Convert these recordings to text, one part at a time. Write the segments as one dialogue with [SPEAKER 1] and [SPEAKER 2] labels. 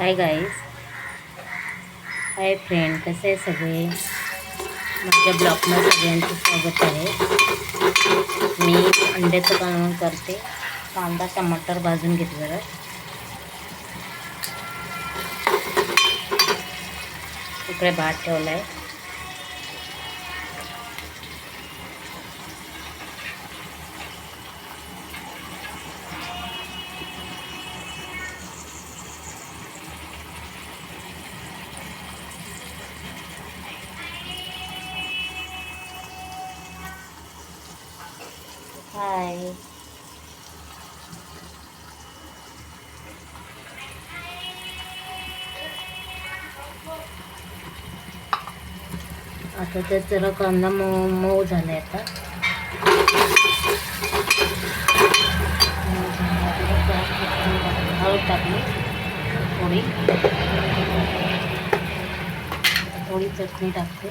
[SPEAKER 1] Hi guys hi friend कसे आहे सगळे? माझ्या ब्लॉगमध्ये सगळ्यांचं स्वागत आहे. मी अंड्याचं बनवून करते. कांदा टमाटर भाजून घेतलं जरा इकडे भात ठेवला आहे हाय आता ते जरा कांदा मऊ मऊ झाला आहे आता. हळद टाकली. थोडी. थोडी चटणी टाकते.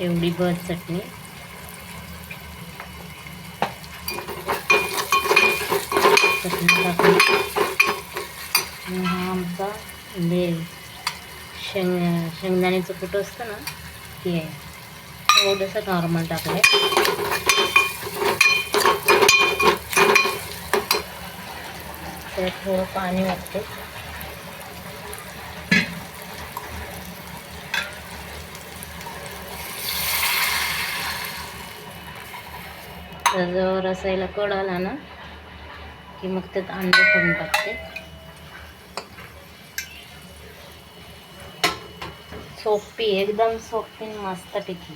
[SPEAKER 1] एवढी बस चटणी. चटणी टाकली हा आमचा बेल. शेंग शेंगदाण्याचं कुठं असतं ना ते आहे. थोडंसं नॉर्मल टाकलं आहे त्यात थोडं पाणी वाटते तर जर रसायला कड आला ना की मग त्यात अंडे फोडून टाकते. सोपी एकदम सोपी आणि मस्तपैकी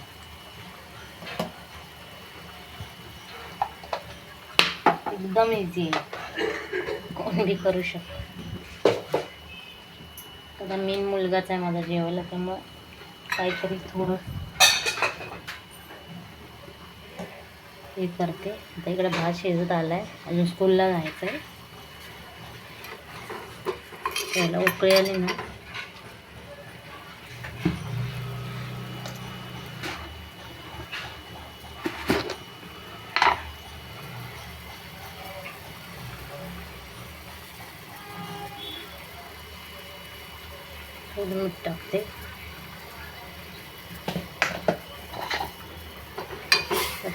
[SPEAKER 1] एकदम इझी आहे. कोणी बी करू शकतो. आता मेन मुलगाच आहे माझा जेवायला त्यामुळं काहीतरी थोडं हे करते. आता इकडे भात शिजत आला आहे अजून स्कूलला जायचं आहे त्याला उकळी आली ना. मीठ टाकते.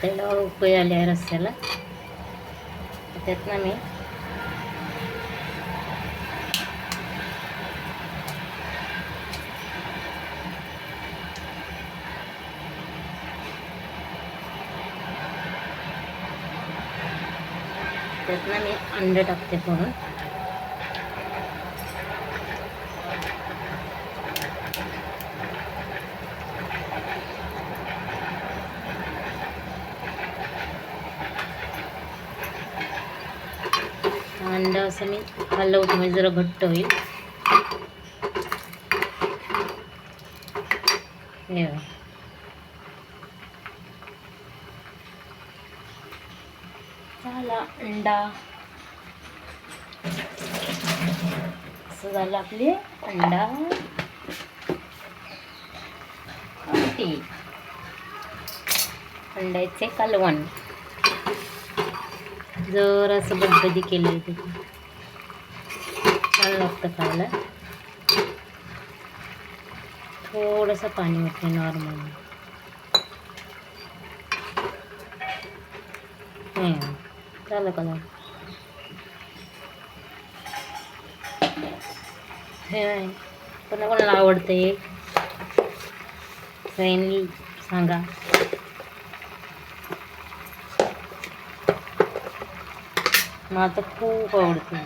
[SPEAKER 1] त्याला उकळी आली आहे रस्त्याला. त्यातनं मी त्यातनं मी अंडे टाकते फोडून अंडा असं मी हलवतो म्हणजे जरा घट्ट होईल. झाला अंडा. असं झालं आपले अंडा. आमटी अंड्याचे कालवण. जर असं बदबदी केली तिथे छान लागतं खायला. थोडंसं पाणी होते नॉर्मल झालं कलर हे कोणा कोणाला आवडतं फ्रेंडली सांगा. मला तर खूप आवडते.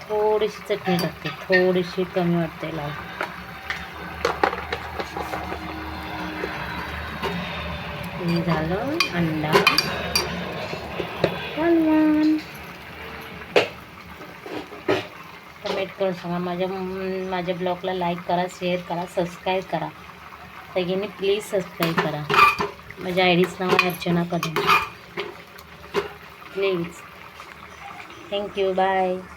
[SPEAKER 1] थोडीशी चटणी लागते थोडीशी कमी वाटते लाल. हे झालं अंडा. कालवण कमेंट करून सांगा. माझ्या माझ्या ब्लॉगला लाईक करा शेअर करा सबस्क्राईब करा. सगळ्यांनी प्लीज सबस्क्राईब करा. माझ्या आय डीचं नाव Archana Kadam. Please. Thank you. Bye.